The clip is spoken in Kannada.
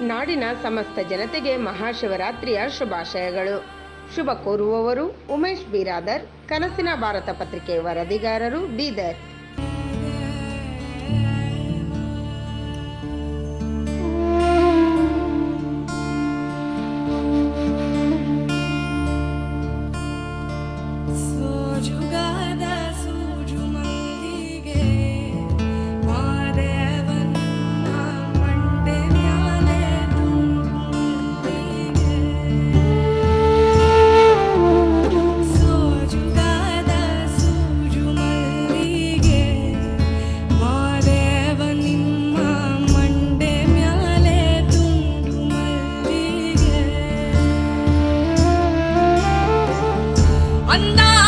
ನಾಡಿನ ಸಮಸ್ತ ಜನತೆಗೆ ಮಹಾಶಿವರಾತ್ರಿಯ ಶುಭಾಶಯಗಳು. ಶುಭ ಕೋರುವವರು ಉಮೇಶ್ ಬಿರಾದರ್, ಕನಸಿನ ಭಾರತ ಪತ್ರಿಕೆ ವರದಿಗಾರರು ಬೀದರ್. ಸೋಜು அந்த